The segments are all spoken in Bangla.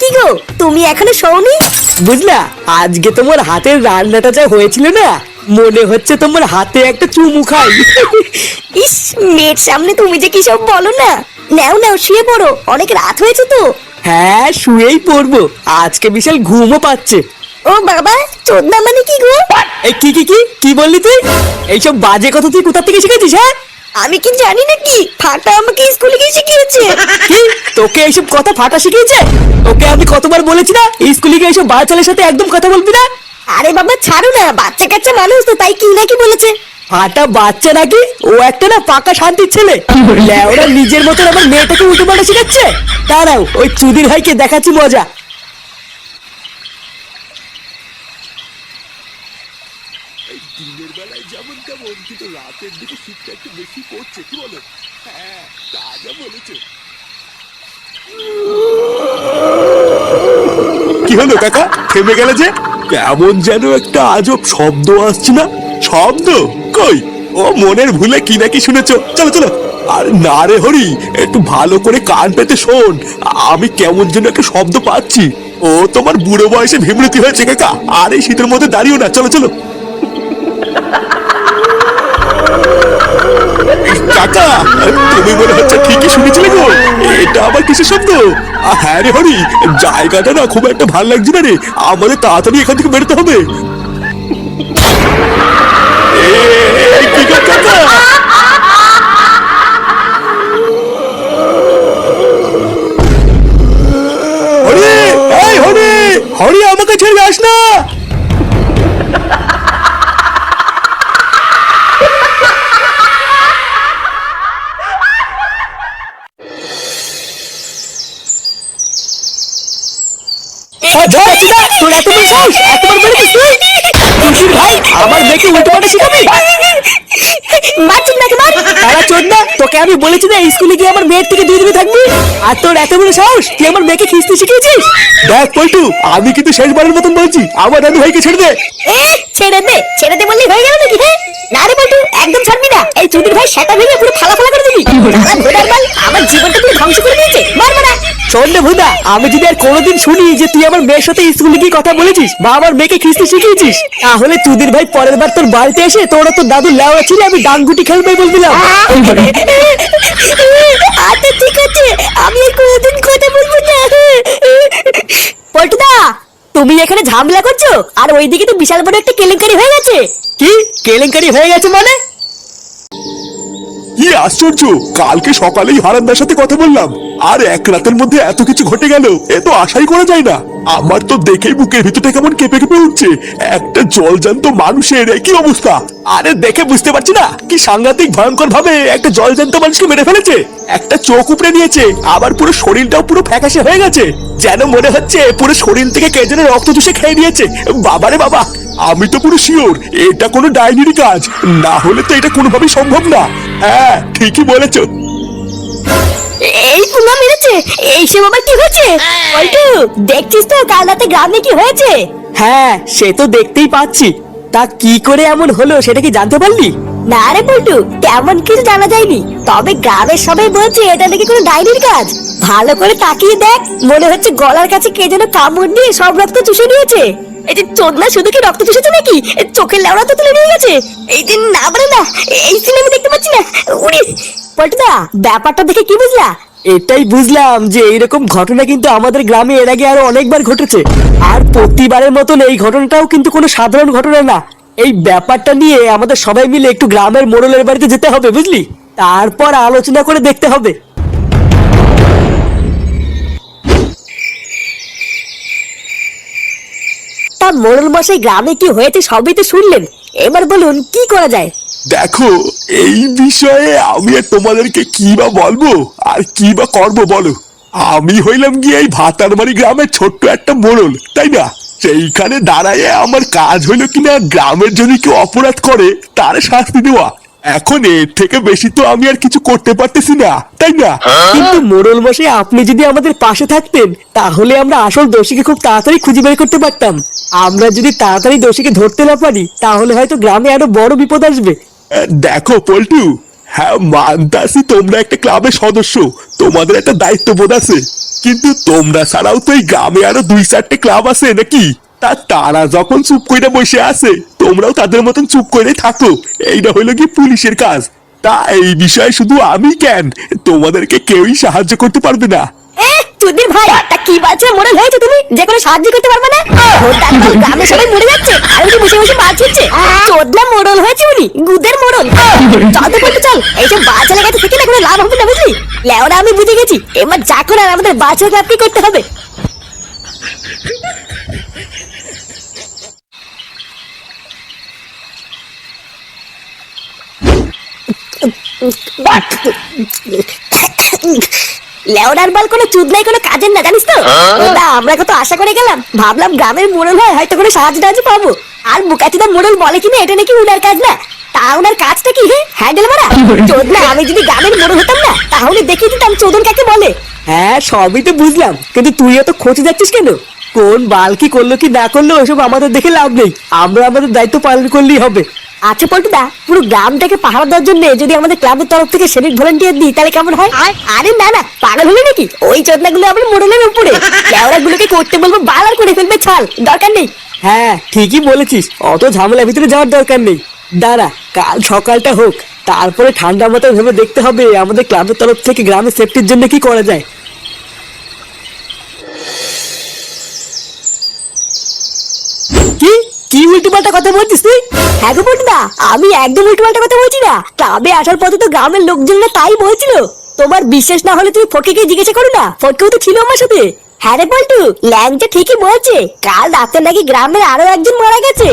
কি গো তুমি এখনও শোনি বুঝলা আজকে তোমার হাতের রান্নাটা যা হয়েছিল না মনে হচ্ছে তোমার হাতে একটা চুমু খাই। ইস মেয়ের সামনে তুমি যে কি সব বলো না। নাও নাও শুয়ে পড়ো অনেক রাত হয়েছে তো। হ্যাঁ শুয়েই পড়ব আজকে বিশাল ঘুমও পাচ্ছে। ও বাবা চোদনা মানে কি গো? এই কি কি কি কি বললি তুই? এইসব বাজে কথা তুই কোথা থেকে শিখেছিস হ্যাঁ? আমি কি জানি না কি ফাটা আমাকে স্কুলে গিয়ে শিখিয়েছে। কি? তোকে এইসব কথা ফাটা শিখিয়েছে? তোকে আমি কতবার বলেছি না? স্কুলে গিয়ে এইসব বাচ্চাদের সাথে একদম কথা বলবি না? আরে বাবা ছাড়ো না। বাচ্চা কাচ্চা মানুষ তো তাই কি নাকি বলেছে। ফাটা বাচ্চা নাকি? ও একটা না পাকা শান্তির ছেলে। ওরা নিজের মতন আমার মেয়েটাকে উল্টো পাল্টা শিখাচ্ছে। দাঁড়াও ওই চুদির ভাইকে দেখাচ্ছি মজা। দিনের বেলায় যেমন তেমন, কিন্তু রাতের দিকে শীতটা একটু বেশি পড়ছে, কি বলো? হ্যাঁ তা বলেছে। কি হলো কাকা? থেমে গেলে যে? কেমন যেন একটা আজব শব্দ আসছে না? শব্দ? কই? ও মনের ভুলে কি নাকি শুনেছ? চলো চলো। আর না রে হরি, একটু ভালো করে কান পেতে শোন। আমি কেমন যেন একটা শব্দ পাচ্ছি। ও তোমার বুড়ো বয়সে বিমৃতি হয়েছে কাকা। আর এই শীতের মধ্যে দাঁড়িয়েও না। চলো চলো। কাকা তুমি মনে হচ্ছে ঠিকই শুনেছিলে গো। এটা আবার কিসের শব্দ? হ্যাঁ রে হরি, জায়গাটা না খুব একটা ভালো লাগছে না রে। আমাদের তাড়াতাড়ি এখান থেকে বেরোতে হবে। ও, ধর, তোর এত বড় সাহস, এতবার বেড়েছিস তুই? খুশির ভাই, আমার মেয়েকে উল্টো পাল্টা শিখাবি? মারছিস নাকি মার তারা চোদ না, তোকে আমি বলেছি না স্কুলে গিয়ে আমার মেয়ের থেকে দূরে দূরে থাকবি আর তোর এত বড় সাহস তুই আমার মেয়েকে খিস্তি শিখিয়েছিস দেখ পল্টু আমি কিন্তু শেষবারের মতন বলছি আমার দাদু ভাইকে ছেড়ে দে ছেড়ে দে ছেড়ে দে বললেই হয়ে গেল নাকি হ্যাঁ? না রে বলটু একদম ছাড়বি না। এই চুদির ভাই সেটা ভেঙে পুরো ফালা ফালা করে দিবি আমার জীবনটা পুরো ধ্বংস করে দিয়েছে। মার মারা শোন রে ভুদা আমি যদি আর কোনোদিন শুনি যে তুই আমার মেয়ের সাথে স্কুলে গিয়ে কথা বলেছিস বা আমার মেয়েকে খিস্তি শিখিয়েছিস তাহলে চুদির ভাই পরের বার তোর বাড়িতে এসে তোরা তোর দাদু লেওয়া ছিল আমি ডাঙ্গুটি খেলবে বল দিলাম আচ্ছা ঠিক আছে। আমি কোনোদিন কথা বলব না পল্টুদা তুমি এখানে ঝামেলা করছ? আর ওইদিকে তো বিশাল বড় একটা কেলেঙ্কারি হয়ে গেছে। কি? কেলেঙ্কারি হয়ে গেছে মানে? কি আশ্চর্য! কালকে সকালেই হারানদার সাথে কথা বললাম। আর এক রাতের মধ্যে এত কিছু ঘটে গেল, এ তো আশাই করা যায় না। আমার তো দেখেই বুকের ভিতরটা কেমন কেঁপে কেঁপে উঠছে। একটা জলজান্ত মানুষের এ কি অবস্থা? আরে দেখে বুঝতে পারছি না, কি সাংঘাতিক ভয়ঙ্কর ভাবে একটা জলজান্ত মানুষকে মেরে ফেলেছে। একটা চোখ উপড়ে নিয়েছে, আবার পুরো শরীরটাও পুরো ফ্যাকাশে হয়ে গেছে। যেন মনে হচ্ছে পুরো শরীর থেকে কে যেন রক্ত চুষে খেয়ে নিয়েছে। বাবারে বাবা, আমি তো পুরো শিওর, এটা কোনো ডাইনিরই কাজ, না হলে তো এটা কোনোভাবেই সম্ভব না। হ্যাঁ ঠিকই বলেছ। এই পুনা মেরেছে। এইসব আবার কি হয়েছে? পল্টু দেখছিস তো কাল রাতে গ্রামে কি হয়েছে? হ্যাঁ সে তো দেখতেই পাচ্ছি। তা কি করে এমন হলো সেটা কি জানতে পারলি? না রে পল্টু তেমন কিছু জানা যায়নি। তবে গ্রামের সবাই বলছে এটা নাকি কোনো ডাইনির কাজ। ভালো করে তাকিয়ে দেখ মনে হচ্ছে গলার কাছে কে যেন কামড় দিয়ে সব রক্ত চুষে নিয়েছে। এই যে চোদনা শুধু কি রক্ত চুষেছে নাকি? এ চোখের লেওড়া তো তুলে নিয়ে গেছে। এই যে না বলে না এই সিনেমা দেখতে পাচ্ছি না। উড়ি পল্টুদা ব্যাপারটা দেখে কি বুঝলা? এটাই বুঝলাম যে এইরকম ঘটনা কিন্তু আমাদের গ্রামে এর আগে আরও অনেকবার ঘটেছে। আর প্রতিবারের মতন এই ঘটনাটাও কিন্তু কোনো সাধারণ ঘটনা না। এই ব্যাপারটা নিয়ে আমাদের সবাই মিলে একটু গ্রামের মোড়লের বাড়িতে যেতে হবে, বুঝলি? তারপর আলোচনা করে দেখতে হবে। তা মোড়ল মশাই, গ্রামে কি হয়েছে সবই তো শুনলেন। এবার বলুন, কি করা যায়? দেখো এই বিষয়ে আমি আর তোমাদেরকে কি বা বলব? আর কি বা করব বলো? আমি হইলাম গিয়ে এই ভাতারবাড়ি গ্রামের ছোট্ট একটা মোড়ল তাই না? সেইখানে দাঁড়ায় আমার কাজ হইল কিনা গ্রামের যদি কেউ অপরাধ করে তার শাস্তি দেওয়া। এখন এর থেকে বেশি তো আমি আর কিছু করতে পারতেছি না তাই না? কিন্তু মোড়ল মশাই আপনি যদি আমাদের পাশে থাকতেন তাহলে আমরা আসল দোষীকে খুব তাড়াতাড়ি খুঁজে বের করতে পারতাম। আমরা যদি তাড়াতাড়ি দোষীকে ধরতে না পারি তাহলে হয়তো গ্রামে আরও বড় বিপদ আসবে। দেখো, পল্টু। হ্যাঁ মানতাসি তোমরা একটা ক্লাবের সদস্য। তোমাদের একটা দায়িত্ববোধ আছে। কিন্তু তোমরা ছাড়াও তো এই গ্রামে আরও দুই চারটে ক্লাব আছে নাকি? তা তারা যখন চুপ করে বসে আছে, তোমরাও তাদের মতন চুপ করে থাকো। এইটা হইল কি পুলিশের কাজ? তা এই বিষয়ে শুধু আমি কেন তোমাদেরকে কেউই সাহায্য করতে পারবে না। ভাই, তা কি বাচ্চা মরে হয়েছে তুমি? যে কোনো সাহায্য করতে পারবে না? গ্রামে সবাই মরে যাচ্ছে। আর বসে বসে হচ্ছে। হয়েছে উনি গুদের করতে চল থেকে না কোনো লাভ হবে না, বুঝলি? লেওরা, আমি বুঝে গেছি। এবার যা করে আমাদের বাচ্চাকে আপনি করতে হবে। লেওড়ার বল কোনো চুদ নাই কোনো কাজের না জানিস তো? ওটা আমরা কত আশা করে গেলাম। ভাবলাম গ্রামের মোড়ল হয় হয়তো কোনো সাহায্য টাহায্য পাবো। আর মোড়ল বলে কিনা এটা নাকি উনার কাজ না? তা ওনার কাজটা কি হ্যান্ডেল মারা চোদ না আমি যদি গ্রামের মোড়ল হতাম না তাহলে দেখিয়ে দিতাম চোদন কাকে বলে। হ্যাঁ সবই তো বুঝলাম কিন্তু তুই এত খোঁজে যাচ্ছিস কেন? কোন বাল কি করল কি না করল ওসব আমাদের দেখে লাভ নেই। আমরা আমাদের দায়িত্ব পালন করলেই হবে। আচ্ছা পল্টুদা পুরো গ্রামটাকে পাহারা দেওয়ার জন্য যদি আমাদের ক্লাবের তরফ থেকে ভলেন্টিয়ার দিই তাহলে কেমন হয়? আরে না না পাগল হলে নাকি? ওই চোদনাগুলো আমরা মোড়লের উপরে। গুলোকে করতে বলব বালার করে ফেলবে ছাল। দরকার নেই। হ্যাঁ ঠিকই বলেছিস। অত ঝামেলার ভিতরে যাওয়ার দরকার নেই। দাঁড়া কাল সকালটা হোক। তারপরে ঠান্ডা মাথায় ভেবে দেখতে হবে আমাদের ক্লাবের তরফ থেকে গ্রামের সেফটির জন্য কি করা যায়। কি? কি উল্টো পাল্টা কথা বলছিস তুই? হ্যাঁ গো পল্টুদা আমি একদম উল্টো পাল্টা কথা বলছি না। ক্লাবে আসার পথে তো গ্রামের লোকজনরা তাই বলছিল। তোমার বিশ্বাস না হলে তুমি ফটকে জিজ্ঞাসা করো না। ফটকেও তো ছিল আমার সাথে। হ্যাঁ রে পল্টু ল্যাংচা ঠিকই বলছে। কাল রাতে নাকি গ্রামের আরও একজন মারা গেছে।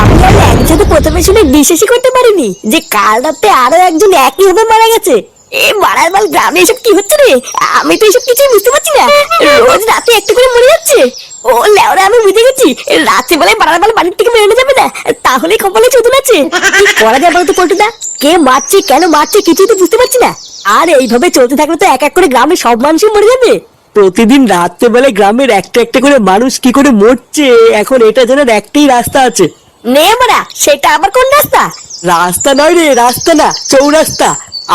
আমি আর ল্যাংচা তো প্রথমে শুনে বিশ্বাসই করতে পারিনি যে কাল রাতে আরও একজন একই মারা গেছে। এ মারার মাল গ্রামে এসব কি হচ্ছে রে? আমি তো এসব কিছুই বুঝতে পারছি না। রোজ রাতে একটু করে মরে যাচ্ছে। ও লেওরা আমি বুঝে গেছি। রাত্রে বেলায় বাড়ার বেলা বাড়ির থেকে বেরোনো যাবে না। তাহলে কপালে চোদন আছে। কি করা যায় বলতো পল্টুদা? কে মারছে কেন মারছে কিছুই তো বুঝতে পারছি না। আর এইভাবে চলতে থাকলে তো এক এক করে গ্রামের সব মানুষই মরে যাবে। প্রতিদিন রাত্রেবেলায় গ্রামের একটা একটা করে মানুষ কি করে মরছে এখন এটা জানার একটাই রাস্তা আছে। নে মারা সেটা আবার কোন রাস্তা? রাস্তা নয় রে রাস্তা না চৌরাস্তা।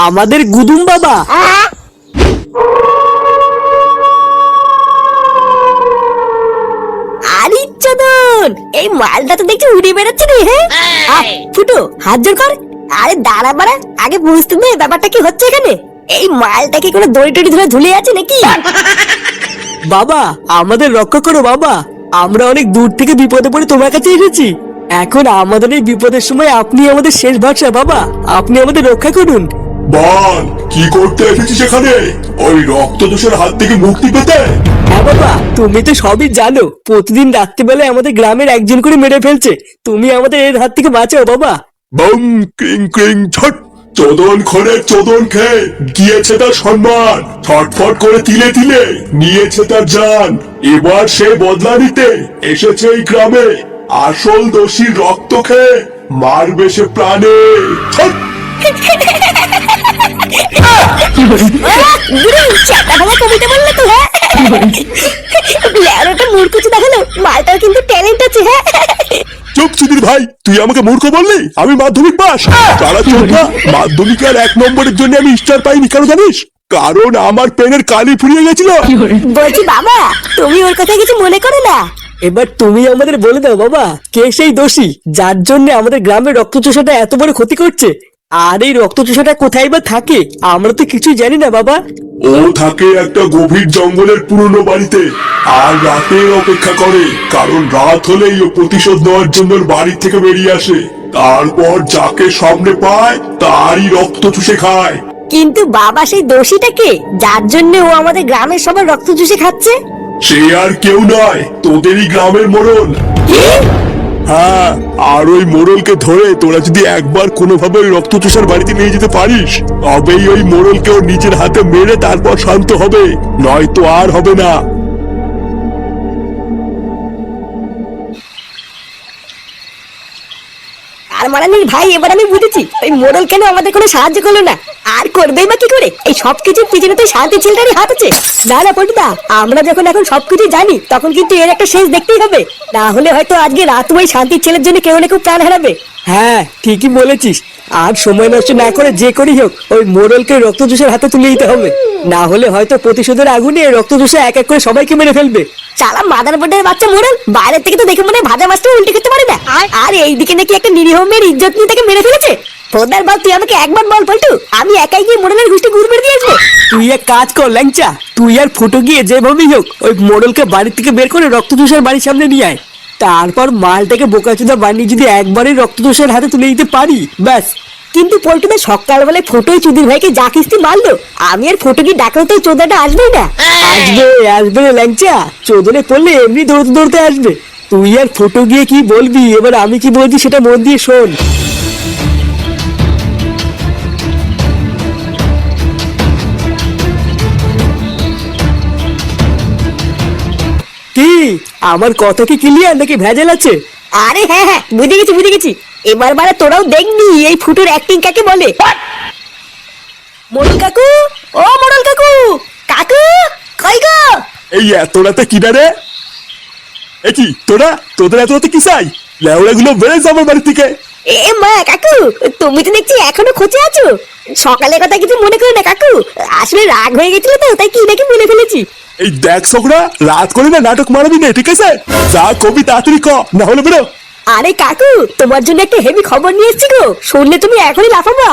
আমাদের গুদুম বাবা। চোদন এই মালটা তো দেখছি উড়ে বেড়াচ্ছে রে হ্যাঁ? ফুটো হাত জোর কর। আরে দাঁড়া বাড়া আগে বুঝতে দে ব্যাপারটা কি হচ্ছে এখানে। এই মালটা কি কোনো দড়ি টড়ি ধরে ঝুলে আছে নাকি? বাবা আমাদের রক্ষা করো বাবা। আমরা অনেক দূর থেকে বিপদে পড়ে তোমার কাছে এসেছি। এখন আমাদের এই বিপদের সময় আপনি আমাদের শেষ ভরসা বাবা। আপনি আমাদের রক্ষা করুন। বল কি করতে এসেছিস এখানে? ওই রক্ত দোষের হাত থেকে মুক্তি পেতে? হ্যাঁ বাবা তুমি তো সবই জানো। প্রতিদিন রাত্রিবেলায় আমাদের গ্রামের একজন করে মেরে ফেলছে। তুমি আমাদের এর হাত থেকে বাঁচাও বাবা। বম ক্রিং ক্রিং ছট চোদন চোদন খেয়ে। গিয়েছে তার সম্মান। ছটফট করে তিলে তিলে। নিয়েছে তার জান। এবার সে বদলা নিতে এসেছে এই গ্রামে। আসল দোষীর রক্ত খেয়ে মারবে সে প্রাণে। ছট! কবিতা বললে ল্যারোটা মূর্খুচি দেখাল। মালটার কিন্তু ট্যালেন্ট আছে হ্যাঁ। চুপ সুধীর ভাই তুই আমাকে মূর্খ বললি? আমি মাধ্যমিক পাস। তারা চোখা মাধ্যমিকের এক নম্বরের জন্য আমি স্টার পাইনি কেন জানিস? কারণ আমার পেনের কালি ফুরিয়ে গেছিল। বলছি বাবা তুমি ওর কথা কিছু মনে করো না। এবার তুমি আমাদের বলে দাও বাবা কে সেই দোষী যার জন্য আমাদের গ্রামের রক্তচোষাটা এত বড় ক্ষতি করছে? আর এই রক্তচোষাটা কোথায় বা থাকে? আমরা তো কিছুই জানি না বাবা। ও থাকে একটা গভীর জঙ্গলের পুরনো বাড়িতে আর রাতে অপেক্ষা করে কারণ রাত হলেই ও প্রতিশোধ নেওয়ার জন্য বাড়ি থেকে বেরিয়ে আসে। তারপর যাকে সামনে পায় তারই রক্ত চুষে খায়। কিন্তু বাবা সেই দোষীটাকে যার জন্য ও আমাদের গ্রামের সবার রক্ত চুষে খাচ্ছে? সে আর কেউ নয় তোদেরই গ্রামের মোড়ল হ্যাঁ আর ওই মোড়লকে ধরে তোরা যদি একবার কোনোভাবে ওই রক্তচোষার বাড়িতে নিয়ে যেতে পারিস, তবেই ওই মোড়লকে ওর নিজের হাতে মেরে তারপর শান্ত হবে, নয়তো আর হবে না। তার মারানির ভাই, এবার আমি বুঝেছি। ওই মোড়ল কেন আমাদের কোনো সাহায্য করল না? আর করবেই বা কি করে? এই সবকিছুর পিছনে তো শান্তি ছেলেটারই হাত আছে। না না, পল্টুদা, আমরা যখন এখন সবকিছু জানি, তখন কিন্তু এর একটা শেষ দেখতেই হবে। না হলে হয়তো আজকে রাত ওই শান্তির ছেলের জন্য কেউ না কেউ প্রাণ হারাবে। হ্যাঁ ঠিকই বলেছিস। আর সময় নষ্ট না করে যে করেই হোক ওই মোড়লকে রক্তজোশের হাতে তুলে দিতে হবে। না হলে হয়তো প্রতিশোধের আগুনে রক্তজোশে এক এক করে সবাইকে মেরে ফেলবে। চালা মাদার বোর্ডের বাচ্চা মোড়ল বাইরের থেকে তো দেখে মনে হয় ভাজা মাছটা উল্টে করতে পারে না। আর এইদিকে নাকি একটা নিরীহ মেয়ের ইজ্জত নিয়ে তাকে মেরে ফেলেছে। ফোদার বল তুই আমাকে একবার বল পল্টু। আমি একাই গিয়ে মোড়লের গোষ্ঠী ঘুরে মেরে দিয়ে আসব। তুই এক কাজ কর ল্যাংচা। তুই আর ফুটো গিয়ে যেভাবেই হোক ওই মোড়লকে বাড়ি থেকে বের করে রক্তজোশের বাড়ির সামনে নিয়ে আয়। তারপর মালটাকে বোকাচুদা বানিয়ে যদি একবারই রক্তদোষের হাতে তুলে দিতে পারি, ব্যাস। কিন্তু পল্টুদা সকালবেলায় ফটোই চুদির ভাইকে যা কিস্তি মারলো, আমি আর ফটো কি ডাকলে তো চোদাটা আসবে না? আসবে আসবে ল্যাংচা। চোদনে পড়লে এমনি দৌড়তে দৌড়তে আসবে। তুই আর ফটো গিয়ে কি বলবি? এবার আমি কি বলছি সেটা মন দিয়ে শোন। কি আমার কথা কি ক্লিয়ার নাকি ভেজাল আছে? আরে হ্যাঁ হ্যাঁ বুঝে গেছি বুঝে গেছি। এবার বারে তোরাও দেখবি এই ফুটোর অ্যাক্টিং কাকে বলে। মোড়ল কাকু? ও মোড়ল কাকু! কাকু? কই গো? এই এত রাতে কি রে এ কি তোরা? তোদের এত রাতে কি চাই? লেওড়া গুলো বেড়ে যাবে বাড়ি থেকে এ মা, কাকু, তুমি তো দেখছি এখনও খোঁজে আছো। সকালের কথা কিছু মনে করো না, কাকু। আসলে রাগ হয়ে গেছিল তো, তাই কি নাকি মনে ফেলেছি। এই দেখ ছোকরা রাত করে না নাটক মারাবি না, ঠিক আছে? যা কবি তাড়াতাড়ি ক, না হলে বেরো। আরে কাকু তোমার জন্য একটা হেভি খবর নিয়ে এসেছি গো। শুনলে তুমি এখনই লাফাবা।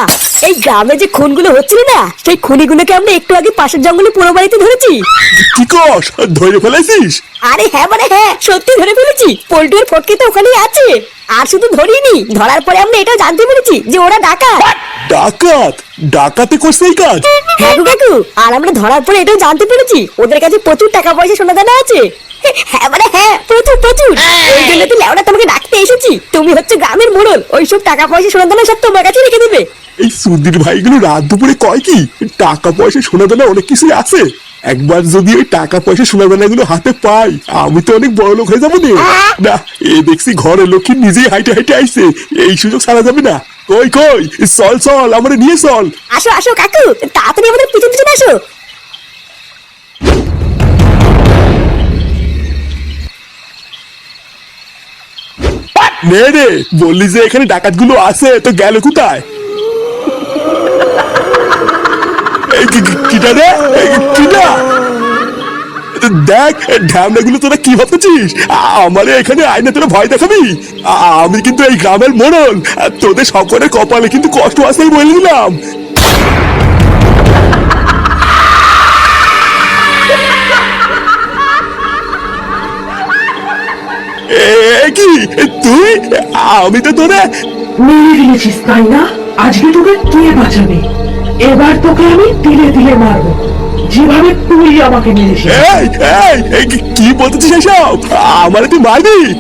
এই গ্রামে যে খুনগুলো হচ্ছিল না সেই খুনিগুলোকে আমরা একটু আগে পাশের জঙ্গলে পুরো বাড়িতে ধরেছি। কি কস? ধরে ফেলেছিস? আরে হ্যাঁ মানে হ্যাঁ সত্যি ধরে ফেলেছি। পোল্টুর ফটকে তো ওখানেই আছে। আর শুধু ধরিনি ধরার পরে আমরা এটা জানতে পেরেছি যে ওরা ডাকাত। ডাকাত? ডাকাতে করছে এই কাজ? হ্যাঁ গো কাকু আর আমরা ধরার পরে এটাও জানতে পেরেছি। ওদের কাছে প্রচুর টাকা পয়সা সোনা দানা আছে। হ্যাঁ মানে হ্যাঁ প্রচুর প্রচুর। ওই জন্য তো লেওড়া তোমাকে ডাকতে এসেছি। তুমি হচ্ছে গ্রামের মোড়ল ওইসব টাকা পয়সা সোনা দানা সব তোমার কাছে রেখে দেবে। এই সুধীর ভাইগুলো রাত দুপুরে কয় কি? টাকা পয়সা সোনা দানা অনেক কিছুই আছে। একবার যদি ওই টাকা পয়সা সোনা দানা গুলো হাতে পাই আমি তো অনেক বড় লোক হয়ে যাব রে। না এ দেখছি ঘরের লক্ষ্মী নিজেই হাইটে হাইটে আইছে। এই সুযোগ ছাড়া যাবে না। কই কই? চল চল আমার নিয়ে চল। আসো আসো কাকু তাড়াতাড়ি আমাদের পিছন পিছন আসো। নে রে বললি যে এখানে ডাকাতগুলো আছে তো গেল কোথায়? দেখ তোরা কি ভাবতেছিস? আমারে এখানে আইনে তোরা ভয় দেখাবি? আমি কিন্তু এই গ্রামের মোড়ল। তোদের সকলের কপালে কিন্তু কষ্ট আমি বলে কি? তুই? আমি তো তোরা মেরে দিয়েছিস তাই না? আজকে তোকে কে বাঁচাবে? এবার তোকে আমি তিলে তিলে মারবো। যেভাবে তুই আমাকে মেরেছিস। এই এই এই কি- বলতেছিস এসব? আমার তুই মারবি?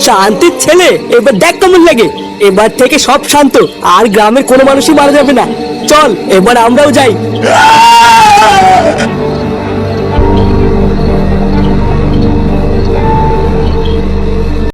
শান্তির ছেলে এবার দেখ কেমন লাগে। এবার থেকে সব শান্ত আর গ্রামের কোনো মানুষই মারা যাবে না। চল এবার আমরাও যাই। আহ!